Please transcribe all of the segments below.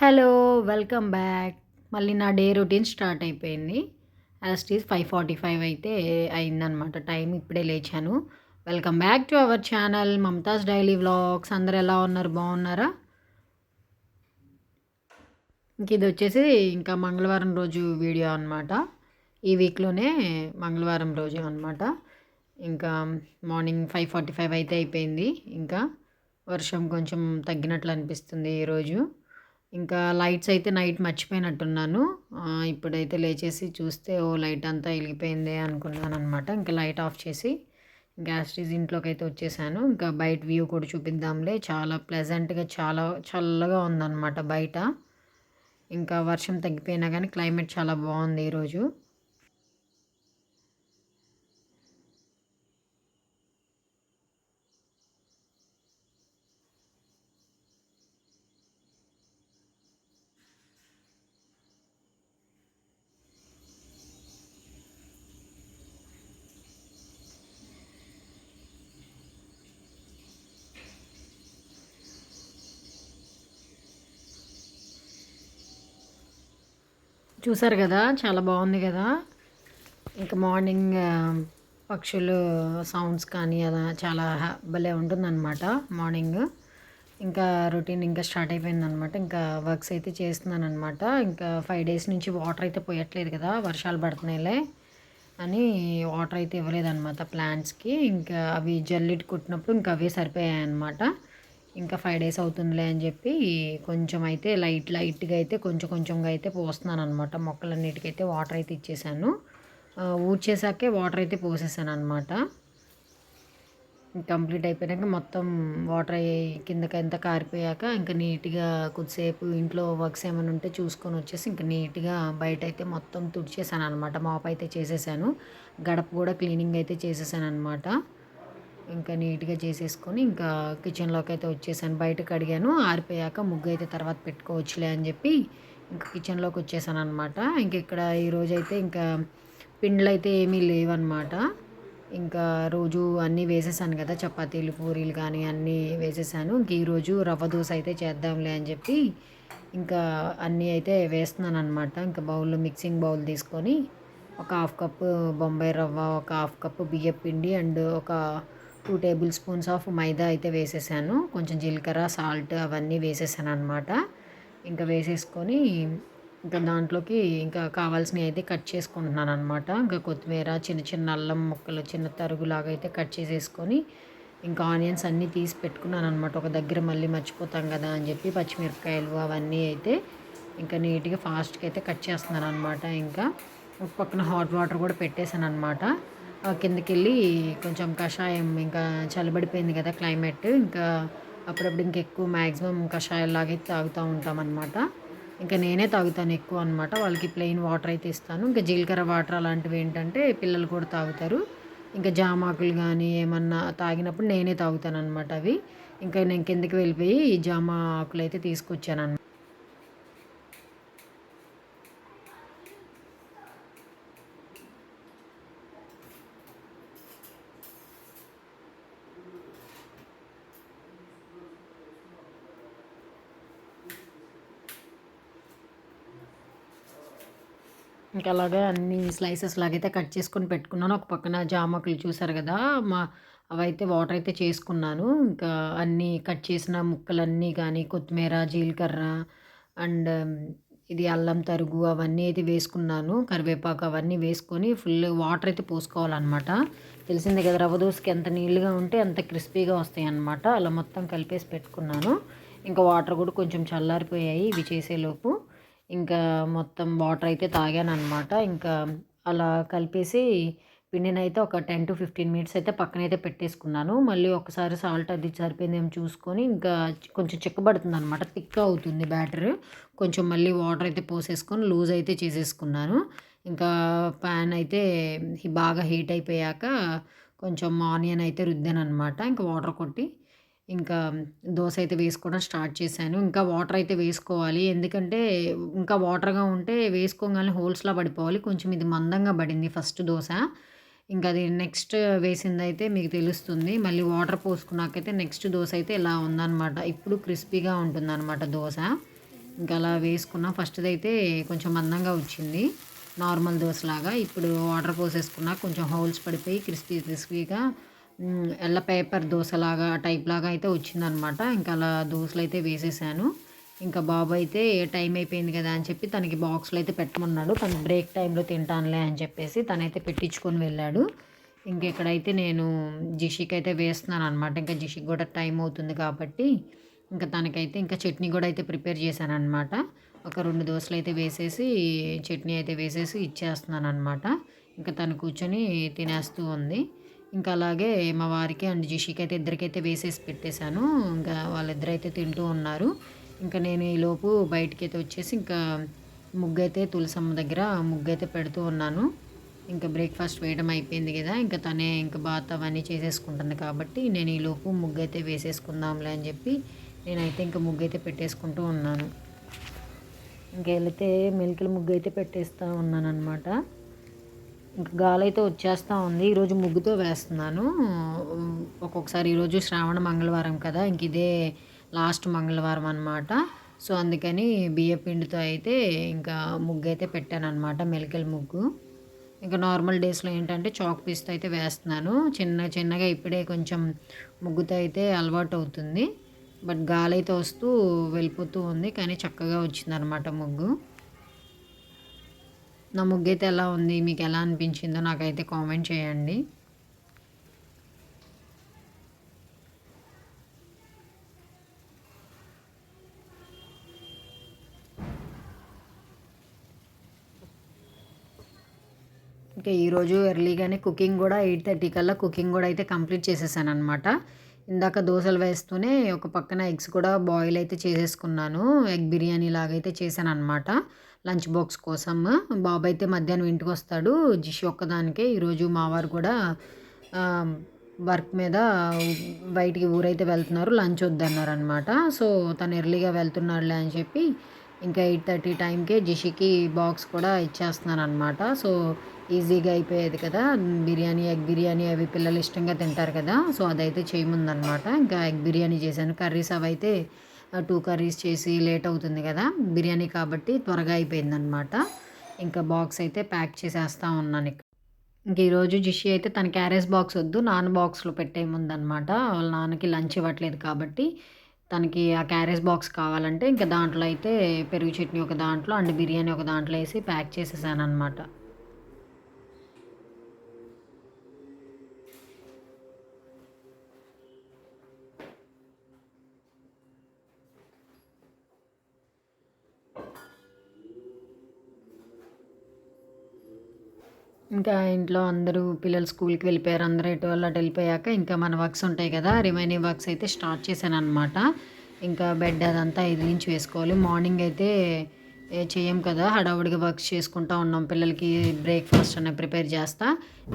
Hello welcome back. మళ్ళీ నా day routine start అయిపోయింది. యాస్టీస్ ఈజ్ ఫైవ్ ఫార్టీ ఫైవ్ అయితే అయిందనమాట టైం ఇప్పుడే లేచాను. Welcome back to our channel Mamata's daily vlogs. అందరు ఎలా ఉన్నారు? బాగున్నారా? ఇంక ఇది వచ్చేసి ఇంకా మంగళవారం రోజు వీడియో అనమాట ఈ వీక్లోనే మంగళవారం రోజు అనమాట ఇంకా మార్నింగ్ ఫైవ్ ఫార్టీ ఫైవ్ అయితే అయిపోయింది. ఇంకా వర్షం కొంచెం తగ్గినట్లు అనిపిస్తుంది ఈరోజు ఇంకా లైట్స్ అయితే నైట్ మర్చిపోయినట్టున్నాను. ఇప్పుడైతే లేచేసి చూస్తే ఓ లైట్ అంతా వెలిగిపోయింది అనుకున్నాను అనమాట ఇంకా లైట్ ఆఫ్ చేసి గ్యాస్ స్టీజ్ ఇంట్లోకి అయితే వచ్చేసాను. ఇంకా బయట వ్యూ కూడా చూపిద్దాంలే. చాలా ప్లెజెంట్గా చాలా చల్లగా ఉందన్నమాట బయట. ఇంకా వర్షం తగ్గిపోయినా కానీ క్లైమేట్ చాలా బాగుంది ఈరోజు. చూసారు కదా చాలా బాగుంది కదా. ఇంకా మార్నింగ్ పక్షులు సౌండ్స్ కానీ అలా చాలా భలే ఉంటుందన్నమాట మార్నింగ్. ఇంకా రొటీన్ ఇంకా స్టార్ట్ అయిపోయిందనమాట ఇంకా వర్క్స్ అయితే చేస్తున్నాను అనమాట ఇంకా ఫైవ్ డేస్ నుంచి వాటర్ అయితే పోయట్లేదు కదా వర్షాలు పడుతున్నాయిలే అని వాటర్ అయితే ఇవ్వలేదన్నమాట ప్లాంట్స్కి. ఇంకా అవి జల్లిటి కుట్టినప్పుడు ఇంకా అవే సరిపోయాయి అనమాట ఇంకా ఫైవ్ డేస్ అవుతుందిలే అని చెప్పి కొంచెం అయితే లైట్ లైట్గా అయితే కొంచెం కొంచెంగా అయితే పోస్తున్నాను అనమాట మొక్కలన్నిటికైతే వాటర్ అయితే ఇచ్చేసాను. ఊడ్చేసాకే వాటర్ అయితే పోసేసాను అనమాట కంప్లీట్ అయిపోయాక మొత్తం వాటర్ అయ్యి కిందకి ఎంత కారిపోయాక ఇంకా నీట్గా కొద్దిసేపు ఇంట్లో వర్క్స్ ఏమైనా ఉంటే చూసుకొని వచ్చేసి ఇంకా నీట్గా బయట అయితే మొత్తం తుడిచేసాను అనమాట మాప్ అయితే చేసేసాను. గడప కూడా క్లీనింగ్ అయితే చేసేసాను అనమాట ఇంకా నీట్గా చేసేసుకొని ఇంకా కిచెన్లోకి అయితే వచ్చేసాను. బయటకు అడిగాను ఆరిపోయాక ముగ్గు అయితే తర్వాత పెట్టుకోవచ్చులే అని చెప్పి ఇంకా కిచెన్లోకి వచ్చేసాను అనమాట ఇంక ఇక్కడ ఈరోజు అయితే ఇంకా పిండ్లు అయితే ఏమీ లేవన్నమాట. ఇంకా రోజు అన్నీ వేసేసాను కదా చపాతీలు పూరీలు కానీ అన్నీ వేసేసాను. ఇంక ఈరోజు రవ్వ దోశ అయితే చేద్దాంలే అని చెప్పి ఇంకా అన్నీ అయితే వేస్తున్నాను అనమాట ఇంకా బౌల్లో మిక్సింగ్ బౌల్ తీసుకొని ఒక హాఫ్ కప్పు బొంబాయి రవ్వ ఒక హాఫ్ కప్పు బియ్యం పిండి అండ్ ఒక two tablespoons of maida అయితే వేసేసాను. కొంచెం జీలకర్ర సాల్ట్ అవన్నీ వేసేసాను అనమాట ఇంకా వేసేసుకొని ఇంకా దాంట్లోకి ఇంకా కావాల్సినవి అయితే కట్ చేసుకుంటున్నాను అనమాట ఇంకా కొత్తిమీర చిన్న చిన్న అల్లం ముక్కలు చిన్న తరుగులాగా అయితే కట్ చేసేసుకొని ఇంకా ఆనియన్స్ అన్నీ తీసి పెట్టుకున్నాను అనమాట ఒక దగ్గర మళ్ళీ మర్చిపోతాం కదా అని చెప్పి పచ్చిమిరపకాయలు అవన్నీ అయితే ఇంకా నీట్గా ఫాస్ట్గా అయితే కట్ చేస్తున్నాను అనమాట ఇంకా పక్కన హాట్ వాటర్ కూడా పెట్టేశాను అనమాట కిందకి వెళ్ళి కొంచెం కషాయం ఇంకా చల్లబడిపోయింది కదా క్లైమేట్. ఇంకా అప్పుడప్పుడు ఇంకా ఎక్కువ మ్యాక్సిమం కషాయాలాగే తాగుతూ ఉంటాం అనమాట ఇంకా నేనే తాగుతాను ఎక్కువ అనమాట వాళ్ళకి ప్లెయిన్ వాటర్ అయితే ఇస్తాను. ఇంకా జీలకర్ర వాటర్ అలాంటివి ఏంటంటే పిల్లలు కూడా తాగుతారు. ఇంకా జామాకులు కానీ ఏమన్నా తాగినప్పుడు నేనే తాగుతాను అనమాట అవి. ఇంకా నేను కిందకి వెళ్ళిపోయి జామ ఆకులు అయితే తీసుకొచ్చాను అనమాట ఇంకా అలాగే అన్ని స్లైసెస్ లాగైతే కట్ చేసుకొని పెట్టుకున్నాను. ఒక పక్కన జామకులు చూసారు కదా మా అవైతే వాటర్ అయితే చేసుకున్నాను. ఇంకా అన్నీ కట్ చేసిన ముక్కలన్నీ కానీ కొత్తిమీర జీలకర్ర అండ్ ఇది అల్లం తరుగు అవన్నీ అయితే వేసుకున్నాను. కరివేపాకు అవన్నీ వేసుకొని ఫుల్ వాటర్ అయితే పోసుకోవాలన్నమాట. తెలిసిందే కదా రవ్వ దోశకి ఎంత నీళ్ళుగా ఉంటే అంత క్రిస్పీగా వస్తాయి అన్నమాట అలా మొత్తం కలిపేసి పెట్టుకున్నాను. ఇంకా వాటర్ కూడా కొంచెం చల్లారిపోయాయి ఇవి చేసేలోపు. ఇంకా మొత్తం వాటర్ అయితే తాగాను అనమాట ఇంకా అలా కలిపేసి పిండిని అయితే ఒక టెన్ టు ఫిఫ్టీన్ మినిట్స్ అయితే పక్కనైతే పెట్టేసుకున్నాను. మళ్ళీ ఒకసారి సాల్ట్ అది సరిపోయిందేమో చూసుకొని ఇంకా కొంచెం చిక్కబడుతుంది అనమాట థిక్ అవుతుంది బ్యాటర్. కొంచెం మళ్ళీ వాటర్ అయితే పోసేసుకొని లూజ్ అయితే చేసేసుకున్నాను. ఇంకా ప్యాన్ అయితే బాగా హీట్ అయిపోయాక కొంచెం ఆనియన్ అయితే రుద్దాను అనమాట ఇంకా వాటర్ కొట్టి ఇంకా దోశ అయితే వేసుకోవడం స్టార్ట్ చేశాను. ఇంకా వాటర్ అయితే వేసుకోవాలి. ఎందుకంటే ఇంకా వాటర్గా ఉంటే వేసుకోగానే హోల్స్లా పడిపోవాలి. కొంచెం ఇది మందంగా పడింది ఫస్ట్ దోశ. ఇంకా అది నెక్స్ట్ వేసింది అయితే మీకు తెలుస్తుంది. మళ్ళీ వాటర్ పోసుకున్నాకైతే నెక్స్ట్ దోశ అయితే ఇలా ఉందన్నమాట. ఇప్పుడు క్రిస్పీగా ఉంటుందన్నమాట దోశ. ఇంకా అలా వేసుకున్నా. ఫస్ట్ది అయితే కొంచెం మందంగా వచ్చింది. నార్మల్ దోశలాగా. ఇప్పుడు వాటర్ పోసేసుకున్నా కొంచెం హోల్స్ పడిపోయి క్రిస్పీ క్రిస్పీగా ఎల్ల పేపర్ దోశలాగా టైప్ లాగా అయితే వచ్చిందనమాట. ఇంకా అలా దోశలు అయితే వేసేసాను. ఇంకా బాబు అయితే టైం అయిపోయింది కదా అని చెప్పి తనకి బాక్స్లో అయితే పెట్టమన్నాడు. తను బ్రేక్ టైంలో తింటానులే అని చెప్పేసి తనైతే పెట్టించుకొని వెళ్ళాడు. ఇంక ఇక్కడైతే నేను జిషికి అయితే వేస్తున్నాను అనమాట ఇంకా జిషికి కూడా టైం అవుతుంది కాబట్టి ఇంకా తనకైతే ఇంకా చట్నీ కూడా అయితే ప్రిపేర్ చేశాను అనమాట ఒక రెండు దోశలు అయితే వేసేసి చట్నీ అయితే వేసేసి ఇచ్చేస్తున్నాను అనమాట ఇంకా తను కూర్చొని తినేస్తూ ఉంది. ఇంకా అలాగే మా వారికి అండ్ జిషికి అయితే ఇద్దరికైతే వేసేసి పెట్టేశాను. ఇంకా వాళ్ళిద్దరైతే తింటూ ఉన్నారు. ఇంకా నేను ఈలోపు బయటికి అయితే వచ్చేసి ఇంకా ముగ్గు అయితే తులసమ్మ దగ్గర ముగ్గు అయితే పెడుతూ ఉన్నాను. ఇంకా బ్రేక్ఫాస్ట్ వేయడం అయిపోయింది కదా ఇంకా తనే ఇంకా బాత్ అవన్నీ చేసేసుకుంటుంది కాబట్టి నేను ఈలోపు ముగ్గు అయితే వేసేసుకుందాంలే అని చెప్పి నేనైతే ఇంకా ముగ్గు అయితే పెట్టేసుకుంటూ ఉన్నాను. ఇంకెళ్తే వెళితే మెలికల ముగ్గు అయితే పెట్టేస్తూ ఉన్నాను అనమాట ఇంకా గాలి అయితే వచ్చేస్తూ ఉంది. ఈరోజు ముగ్గుతో వేస్తున్నాను. ఒక్కొక్కసారి ఈరోజు శ్రావణ మంగళవారం కదా ఇంక ఇదే లాస్ట్ మంగళవారం అనమాట సో అందుకని బియ్య పిండితో అయితే ఇంకా ముగ్గు అయితే పెట్టాను అనమాట మెలికల ముగ్గు. ఇంకా నార్మల్ డేస్లో ఏంటంటే చాక్ పీస్తో అయితే వేస్తున్నాను. చిన్న చిన్నగా ఇప్పుడే కొంచెం ముగ్గుతో అయితే అలవాటు అవుతుంది బట్ గాలి అయితే వస్తూ వెళ్ళిపోతూ ఉంది కానీ చక్కగా వచ్చిందనమాట ముగ్గు. నా ముగ్గైతే ఎలా ఉంది మీకు ఎలా అనిపించిందో నాకైతే కామెంట్ చేయండి. ఇంకా ఈరోజు ఎర్లీగానే కుకింగ్ కూడా ఎయిట్ థర్టీ కల్లా కుకింగ్ కూడా అయితే కంప్లీట్ చేసేసాను అనమాట ఇందాక దోశలు వేస్తూనే ఒక పక్కన ఎగ్స్ కూడా బాయిల్ అయితే చేసేసుకున్నాను. ఎగ్ బిర్యానీ లాగైతే చేశాను అనమాట లంచ్ బాక్స్ కోసం. బాబు అయితే మధ్యాహ్నం ఇంటికి వస్తాడు జిషి ఒక్కదానికే. ఈరోజు మావారు కూడా వర్క్ మీద బయటికి ఊరైతే వెళ్తున్నారు. లంచ్ వద్దన్నారు అనమాట సో తను ఎర్లీగా వెళ్తున్నాడులే అని చెప్పి ఇంకా ఎయిట్ థర్టీ టైంకే జిషికి బాక్స్ కూడా ఇచ్చేస్తున్నాను అనమాట సో ఈజీగా అయిపోయేది కదా. బిర్యానీ ఎగ్ బిర్యానీ అవి పిల్లలు ఇష్టంగా తింటారు కదా. సో అదైతే చేయముందనమాట ఇంకా ఎగ్ బిర్యానీ చేశాను. కర్రీస్ అవి అయితే టూ కర్రీస్ చేసి లేట్ అవుతుంది కదా. బిర్యానీ కాబట్టి త్వరగా అయిపోయిందనమాట ఇంకా బాక్స్ అయితే ప్యాక్ చేసేస్తా ఉన్నాను ఇక్కడ. ఇంక ఈరోజు జిషి అయితే తన క్యారేజ్ బాక్స్ వద్దు నాన్న బాక్స్లో పెట్టేయముందనమాట వాళ్ళ నాన్నకి లంచ్ ఇవ్వట్లేదు కాబట్టి తనకి ఆ క్యారేజ్ బాక్స్ కావాలంటే ఇంకా దాంట్లో అయితే పెరుగు చట్నీ ఒక దాంట్లో అండ్ బిర్యానీ ఒక దాంట్లో వేసి ప్యాక్ చేసేసాను అనమాట ఇంకా ఇంట్లో అందరూ పిల్లలు స్కూల్కి వెళ్ళిపోయారు. అందరూ ఎటు వాళ్ళు అటు వెళ్ళిపోయాక ఇంకా మన వర్క్స్ ఉంటాయి కదా రిమైనింగ్ వర్క్స్ అయితే స్టార్ట్ చేశాను అనమాట ఇంకా బెడ్ అదంతా ఐదు నుంచి వేసుకోవాలి. మార్నింగ్ అయితే చేయం కదా హడావుడిగా వర్క్స్ చేసుకుంటూ ఉన్నాం. పిల్లలకి బ్రేక్ఫాస్ట్ అనేది ప్రిపేర్ చేస్తా.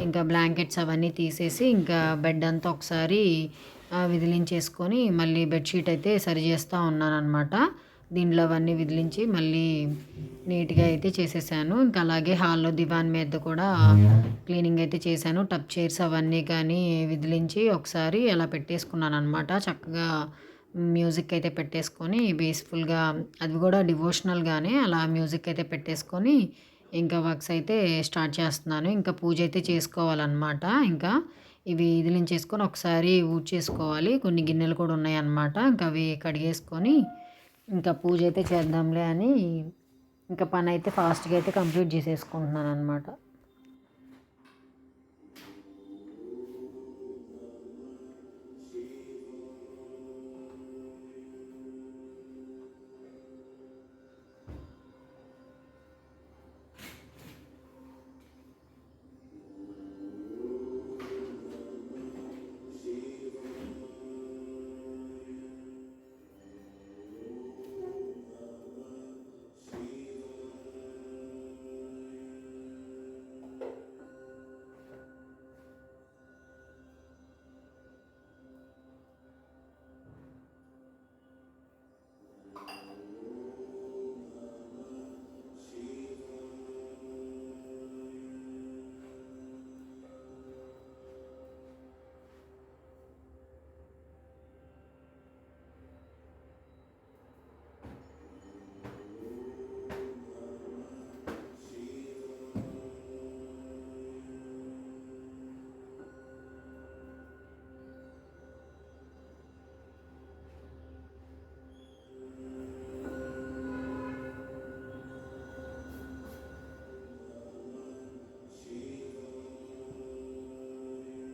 ఇంకా బ్లాంకెట్స్ అవన్నీ తీసేసి ఇంకా బెడ్ అంతా ఒకసారి విదిలించేసుకొని మళ్ళీ బెడ్షీట్ అయితే సరి చేస్తూ ఉన్నాను అనమాట దీంట్లో అవన్నీ విదిలించి మళ్ళీ నీట్గా అయితే చేసేసాను. ఇంకా అలాగే హాల్లో దివాన్ మీద కూడా క్లీనింగ్ అయితే చేశాను. టప్ చైర్స్ అవన్నీ కానీ విదిలించి ఒకసారి అలా పెట్టేసుకున్నాను అనమాట చక్కగా మ్యూజిక్ అయితే పెట్టేసుకొని పీస్ఫుల్గా అది కూడా డివోషనల్గానే అలా మ్యూజిక్ అయితే పెట్టేసుకొని ఇంకా వర్క్స్ అయితే స్టార్ట్ చేస్తున్నాను. ఇంకా పూజ అయితే చేసుకోవాలన్నమాట. ఇంకా ఇవి ఇదిలించేసుకొని ఒకసారి ఊడ్ చేసుకోవాలి కొన్ని గిన్నెలు కూడా ఉన్నాయన్నమాట. ఇంకా అవి కడిగేసుకొని ఇంకా పూజ అయితే చేద్దాంలే అని ఇంకా పని అయితే ఫాస్ట్గా అయితే కంప్లీట్ చేసేసుకుంటున్నాను అనమాట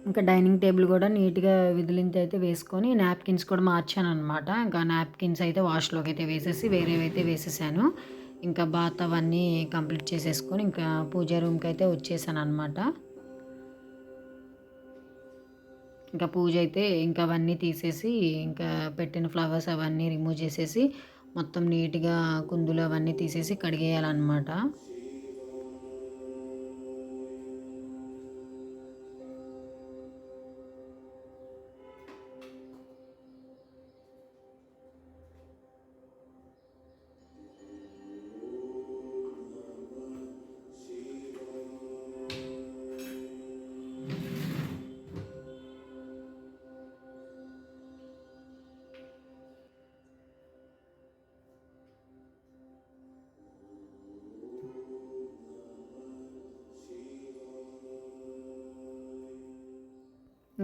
ఇంకా డైనింగ్ టేబుల్ కూడా నీట్గా విదిలించి అయితే వేసుకొని నాప్కిన్స్ కూడా మార్చాను అనమాట ఇంకా నాప్కిన్స్ అయితే వాష్లోకి అయితే వేసేసి వేరేవైతే వేసేసాను. ఇంకా బాత్ అవన్నీ కంప్లీట్ చేసేసుకొని ఇంకా పూజ రూమ్కి అయితే వచ్చేసాను అనమాట ఇంకా పూజ అయితే ఇంకా అవన్నీ తీసేసి ఇంకా పెట్టిన ఫ్లవర్స్ అవన్నీ రిమూవ్ చేసేసి మొత్తం నీట్గా కుందులు అవన్నీ తీసేసి కడిగేయాలన్నమాట.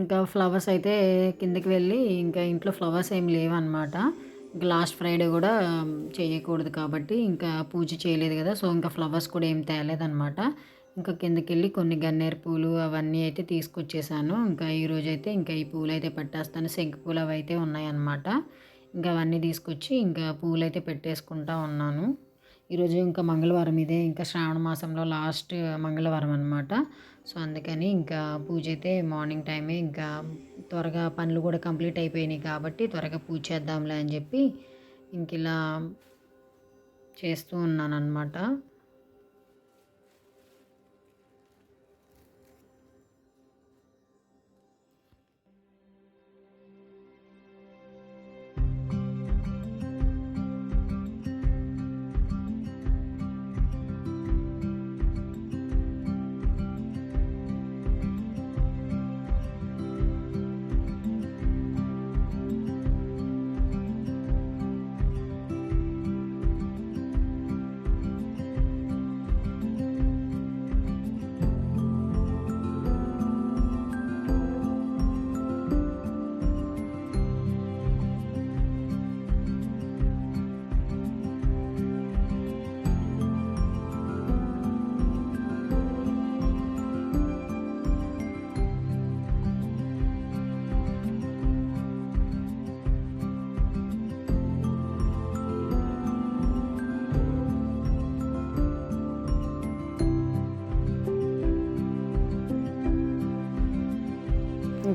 ఇంకా ఫ్లవర్స్ అయితే కిందకి వెళ్ళి ఇంకా ఇంట్లో ఫ్లవర్స్ ఏం లేవన్నమాట. ఇంకా లాస్ట్ ఫ్రైడే కూడా చేయకూడదు కాబట్టి ఇంకా పూజ చేయలేదు కదా సో ఇంకా ఫ్లవర్స్ కూడా ఏం తేలేదన్నమాట. ఇంకా కిందకి వెళ్ళి కొన్ని గన్నేరు పూలు అవన్నీ అయితే తీసుకొచ్చేసాను. ఇంకా ఈరోజు అయితే ఇంకా ఈ పూలు అయితే పెట్టేస్తాను. శంకు పూలు అవి అయితే ఉన్నాయన్నమాట. ఇంకా అవన్నీ తీసుకొచ్చి ఇంకా పూలు అయితే పెట్టేసుకుంటా ఉన్నాను. ఈరోజు ఇంకా మంగళవారం ఇదే. ఇంకా శ్రావణ మాసంలో లాస్ట్ మంగళవారం అనమాట సో అందుకని ఇంకా పూజ అయితే మార్నింగ్ టైమే. ఇంకా త్వరగా పనులు కూడా కంప్లీట్ అయిపోయినాయి కాబట్టి త్వరగా పూజ చేద్దాంలే అని చెప్పి ఇంక ఇలా చేస్తూ ఉన్నాను అనమాట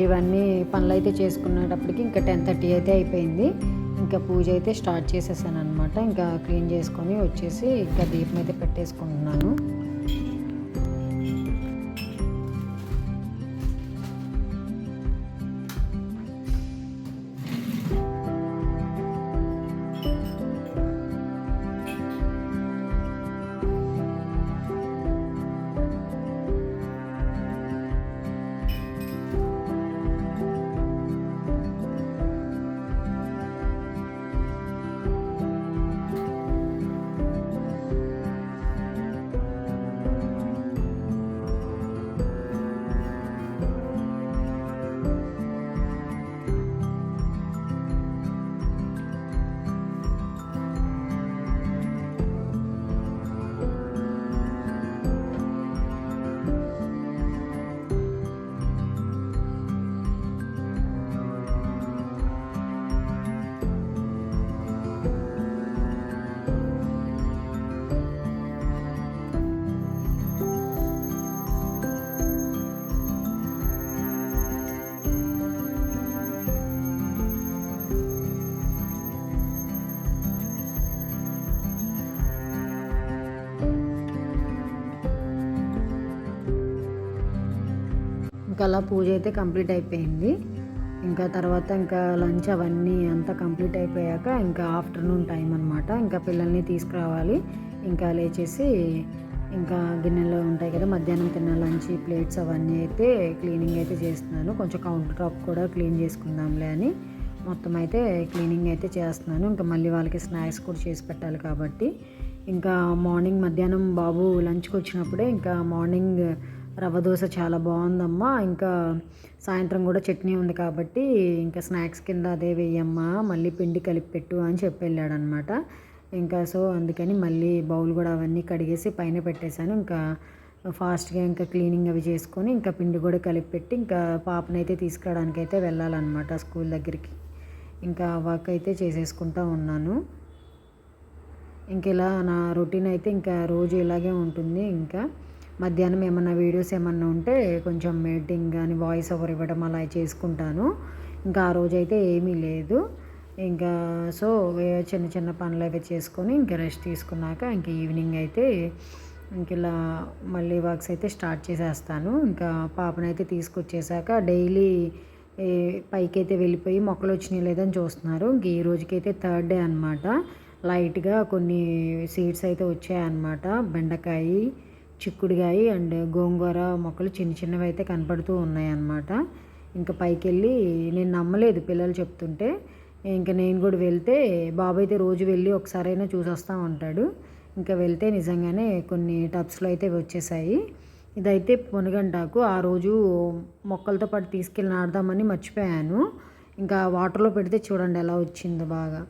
ఇవన్నీ పనులు అయితే చేసుకునేటప్పటికి ఇంకా టెన్ థర్టీ అయితే అయిపోయింది. ఇంకా పూజ అయితే స్టార్ట్ చేసేసాను అనమాట ఇంకా క్లీన్ చేసుకొని వచ్చేసి ఇంకా దీపం అయితే పెట్టేసుకుంటున్నాను. ఇంకా అలా పూజ అయితే కంప్లీట్ అయిపోయింది. ఇంకా తర్వాత ఇంకా లంచ్ అవన్నీ అంతా కంప్లీట్ అయిపోయాక ఇంకా ఆఫ్టర్నూన్ టైం అనమాట ఇంకా పిల్లల్ని తీసుకురావాలి. ఇంకా లేచేసి ఇంకా గిన్నెలో ఉంటాయి కదా మధ్యాహ్నం తిన్న లంచ్ ప్లేట్స్ అవన్నీ అయితే క్లీనింగ్ అయితే చేస్తున్నాను. కొంచెం కౌంటర్ టాప్ కూడా క్లీన్ చేసుకుందాంలే అని మొత్తం అయితే క్లీనింగ్ అయితే చేస్తున్నాను. ఇంకా మళ్ళీ వాళ్ళకి స్నాక్స్ కూడా చేసి పెట్టాలి కాబట్టి. ఇంకా మార్నింగ్ మధ్యాహ్నం బాబు లంచ్కి వచ్చినప్పుడే ఇంకా మార్నింగ్ రవ్వ దోశ చాలా బాగుందమ్మా. ఇంకా సాయంత్రం కూడా చట్నీ ఉంది కాబట్టి ఇంకా స్నాక్స్ కింద అదే వేయమ్మా మళ్ళీ పిండి కలిపి పెట్టు అని చెప్పి వెళ్ళాడనమాట ఇంకా సో అందుకని మళ్ళీ బౌల్ కూడా అవన్నీ కడిగేసి పైన పెట్టేశాను. ఇంకా ఫాస్ట్గా ఇంకా క్లీనింగ్ అవి చేసుకొని ఇంకా పిండి కూడా కలిపి పెట్టి ఇంకా పాపనైతే తీసుకురావడానికి అయితే వెళ్ళాలన్నమాట స్కూల్ దగ్గరికి. ఇంకా వర్క్ అయితే చేసేసుకుంటా ఉన్నాను. ఇంక ఇలా నా రొటీన్ అయితే ఇంకా రోజు ఇలాగే ఉంటుంది. ఇంకా మధ్యాహ్నం ఏమన్నా వీడియోస్ ఏమన్నా ఉంటే కొంచెం మీటింగ్ కానీ వాయిస్ ఓవర్ ఇవ్వడం అలా చేసుకుంటాను. ఇంకా ఆ రోజు అయితే ఏమీ లేదు. ఇంకా సో చిన్న చిన్న పనులు అయితే చేసుకొని ఇంకా రెస్ట్ తీసుకున్నాక ఇంకా ఈవినింగ్ అయితే ఇంక ఇలా మళ్ళీ వర్క్స్ అయితే స్టార్ట్ చేసేస్తాను. ఇంకా పాపనైతే తీసుకొచ్చేసాక డైలీ పైకి అయితే వెళ్ళిపోయి మొక్కలు వచ్చినాయి లేదని చూస్తున్నారు. ఇంక ఈ రోజుకైతే థర్డ్ డే అనమాట లైట్గా కొన్ని సీడ్స్ అయితే వచ్చాయన్నమాట. బెండకాయ చిక్కుడుకాయ అండ్ గోంగూర మొక్కలు చిన్న చిన్నవి అయితే కనపడుతూ ఉన్నాయి అన్నమాట ఇంకా పైకి వెళ్ళి నేను నమ్మలేదు పిల్లలు చెప్తుంటే. ఇంకా నేను కూడా వెళ్తే బాబు అయితే రోజు వెళ్ళి ఒకసారైనా చూసొస్తూ ఉంటాడు. ఇంకా వెళ్తే నిజంగానే కొన్ని టబ్స్లో అయితే వచ్చేసాయి. ఇదైతే పొనగంటాకు ఆ రోజు మొక్కలతో పాటు తీసుకెళ్ళి నాడదామని మర్చిపోయాను. ఇంకా వాటర్లో పెడితే చూడండి ఎలా వచ్చిందో బాగా.